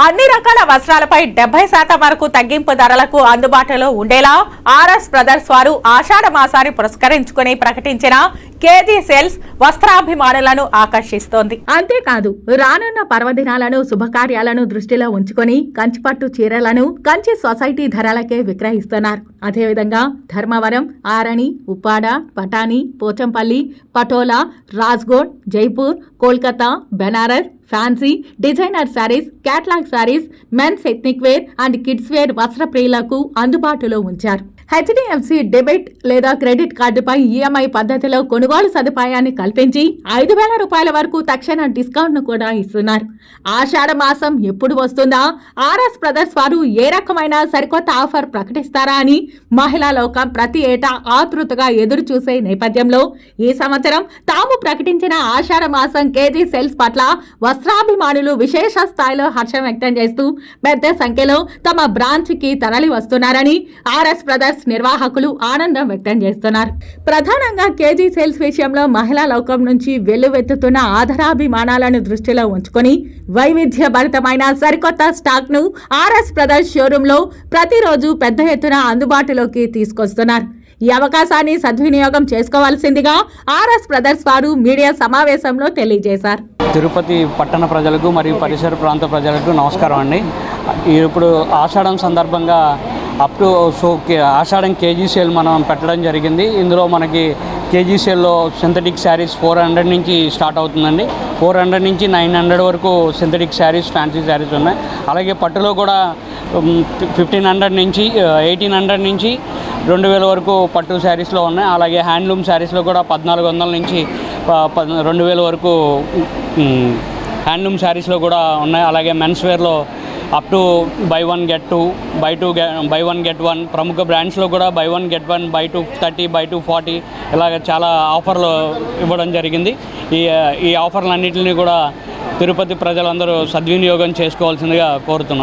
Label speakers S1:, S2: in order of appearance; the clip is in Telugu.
S1: అన్ని రకాల వస్త్రాలపై డెబ్బై శాతం వరకు తగ్గింపు ధరలకు అందుబాటులో ఉండేలా ఆర్ఎస్ బ్రదర్స్ వారు ఆషాఢ మాసాన్ని పురస్కరించుకుని ప్రకటించిన కేజీ సేల్స్ వస్త్రాభిమానులను ఆకర్షిస్తోంది. అంతేకాదు రానున్న పర్వదినాలను శుభకార్యాలను దృష్టిలో ఉంచుకొని కంచిపట్టు చీరలను కంచి సొసైటీ ధరలకే విక్రయిస్తున్నారు. అదేవిధంగా Dharmavaram Arani Uppada Patani Pochampally Patola Rajkot Jaipur Kolkata Banaras fancy designer sarees catalogue sarees men's ethnic wear and kids wear వస్త్ర ప్రియులకు అందుబాటులో ఉంచారు. హెచ్డిఎఫ్సి డెబిట్ లేదా క్రెడిట్ కార్డుపై ఈఎంఐ పద్ధతిలో కొనుగోలు సదుపాయాన్ని కల్పించి ఐదు వేల రూపాయల వరకు తక్షణ డిస్కౌంట్ను కూడా ఇస్తున్నారు. ఆషాఢ మాసం ఎప్పుడు వస్తుందా? ఆర్ఎస్ బ్రదర్స్ వారు ఏ రకమైన సరికొత్త ఆఫర్ ప్రకటిస్తారా అని మహిళా లోకం ప్రతి ఏటా ఆతృతగా ఎదురు చూసే నేపథ్యంలో ఈ సంవత్సరం తాము ప్రకటించిన ఆషాఢ మాసం కేజీ సెల్స్ పట్ల వస్త్రాభిమానులు విశేష స్థాయిలో హర్షం వ్యక్తం చేస్తూ పెద్ద సంఖ్యలో తమ బ్రాంచ్కి తరలి వస్తున్నారని ఆర్ఎస్ బ్రదర్స్ నిర్వాహకులు ఆనందం వ్యక్తం చేస్తున్నారు. ప్రధానంగా కేజీ సేల్స్ విషయంలో మహిళా లోకం నుంచి వెల్లువెత్తుతున్న ఆధారాభిమానాలను దృష్టిలో ఉంచుకొని వైవిధ్యభరితమైన సరికొత్త స్టాక్ను ఆర్ఎస్ బ్రదర్స్ షోరూమ్లో ప్రతిరోజు పెద్ద ఎత్తున అందుబాటులోకి తీసుకొస్తున్నారు. ఈ అవకాశాన్ని సద్వినియోగం చేసుకోవాల్సిందిగా ఆర్ఎస్ బ్రదర్స్ వారు మీడియా సమావేశంలో తెలియజేశారు.
S2: తిరుపతి పట్టణ ప్రజలకు మరియు పరిసర ప్రాంత ప్రజలకు నమస్కారం అండి. ఇప్పుడు ఆషాఢం సందర్భంగా అప్ టు సో కే- ఆషాఢం కేజీ సేల్ మనం పెట్టడం జరిగింది. ఇందులో మనకి కేజీ సేల్లో సింథటిక్ శారీస్ ఫోర్ హండ్రెడ్ నుంచి స్టార్ట్ అవుతుందండి. ఫోర్ హండ్రెడ్ నుంచి నైన్ హండ్రెడ్ వరకు సింథటిక్ శారీస్ ఫ్యాన్సీ శారీస్ ఉన్నాయి. అలాగే పట్టులో కూడా um, ఫిఫ్టీన్ హండ్రెడ్ నుంచి uh, ఎయిటీన్ హండ్రెడ్ నుంచి రెండు వేల వరకు పట్టు శారీస్లో ఉన్నాయి. అలాగే హ్యాండ్లూమ్ శారీస్లో కూడా పద్నాలుగు వందల నుంచి రెండు వేల వరకు హ్యాండ్లూమ్ శారీస్లో కూడా ఉన్నాయి. అలాగే men's వేర్లో up to buy one get two buy two buy one get one ప్రముఖ బ్రాండ్స్లో కూడా buy one get one buy two thirty buy two forty ఇలాగ చాలా ఆఫర్లు ఇవ్వడం జరిగింది. ఈ ఈ ఆఫర్లన్నింటినీ కూడా తిరుపతి ప్రజలందరూ సద్వినియోగం చేసుకోవాల్సిందిగా కోరుతున్నాం.